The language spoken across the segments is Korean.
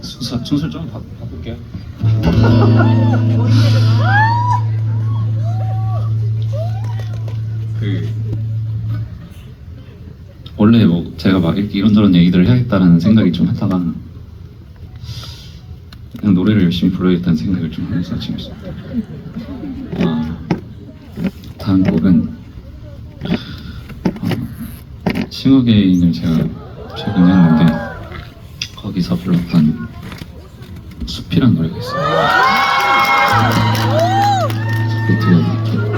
순서, 순서 좀 바, 바꿀게요. 그 원래 뭐 제가 막 이렇게 이런저런 얘기들을 해야겠다라는 생각이 좀 하다가 그냥 노래를 열심히 불러야겠다는 생각을 좀 하면서 지금. 아, 다음 곡은 어, 싱어게인을 제가 최근에 했는데 거기서 불렀던 숲이란 노래가 있어요. 숲이 들려드릴게요.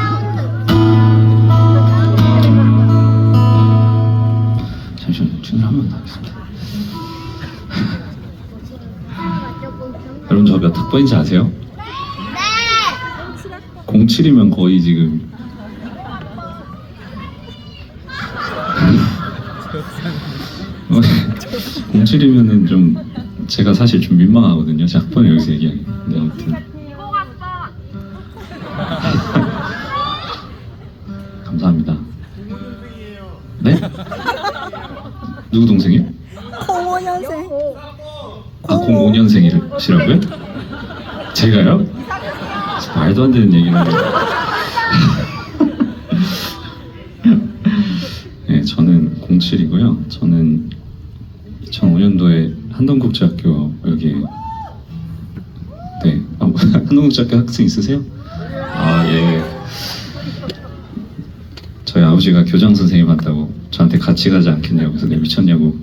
잠시만요. 춤을 한 번 더 하겠습니다. 여러분 저 몇 학번인지 아세요? 네! 07이면 거의 지금 어, 07이면은 좀 제가 사실 좀 민망하거든요. 제 학번을 여기서 얘기하기. 근데 아무튼 감사합니다. 네? 누구 동생이요? 05년생. 아 05년생이시라고요? 제가요? 말도 안 되는 얘기를 하네요. 한동국제학교 학생 있으세요? 아 예. 저희 아버지가 교장 선생님 한다고 저한테 같이 가지 않겠냐고 그래서 내 미쳤냐고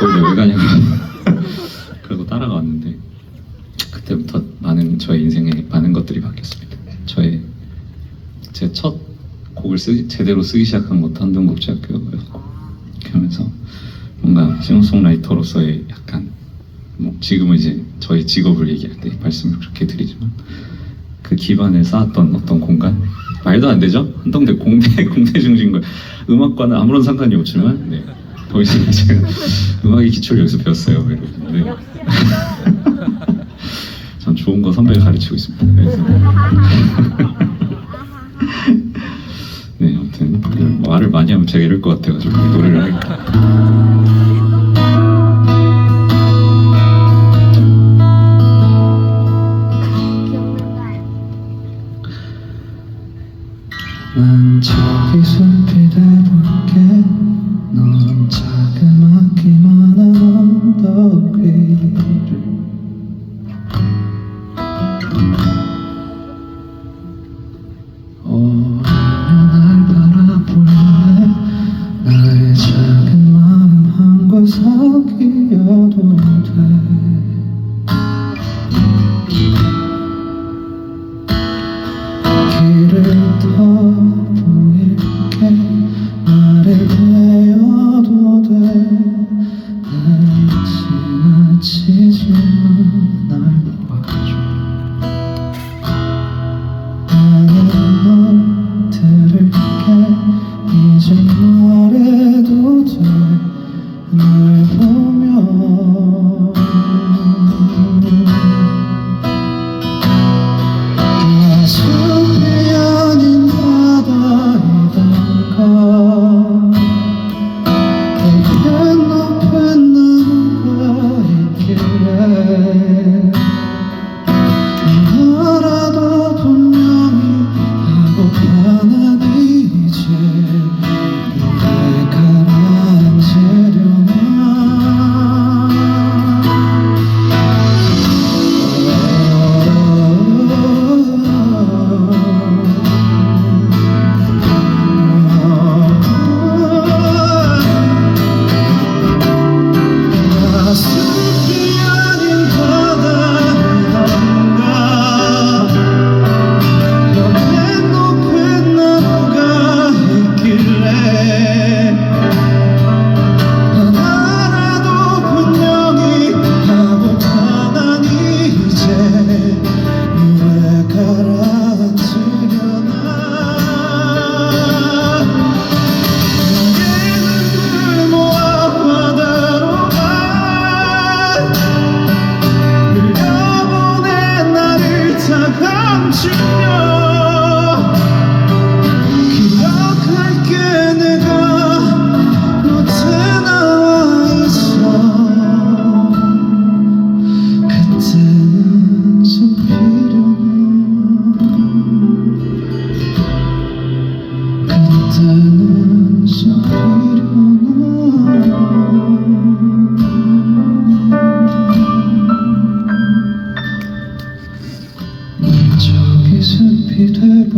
거기 왜 가냐고 그러고 따라갔는데 그때부터 많은 저의 인생에 많은 것들이 바뀌었습니다. 저의 제 첫 곡을 쓰기, 제대로 쓰기 시작한 것도 한동국제학교였고 하면서 뭔가 싱어송라이터로서의 약간 뭐 지금은 이제 저희 직업을 얘기할 때 말씀을 그렇게 드리지만 그 기반을 쌓았던 어떤 공간? 말도 안 되죠? 한동대 공대 공대 중심과 음악과는 아무런 상관이 없지만 네. 거기서 제가 음악의 기초를 여기서 배웠어요 네. 전 좋은 거 선배가 가르치고 있습니다. 그래서 네 아무튼 말을 많이 하면 제가 이럴 것 같아가지고 노래를 하니까 난 저기 숲이 돼볼게. 넌 자그맣기만 한 언덕 위를 오면 날 바라볼래? 나의 작은 마음 한 구석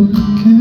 porque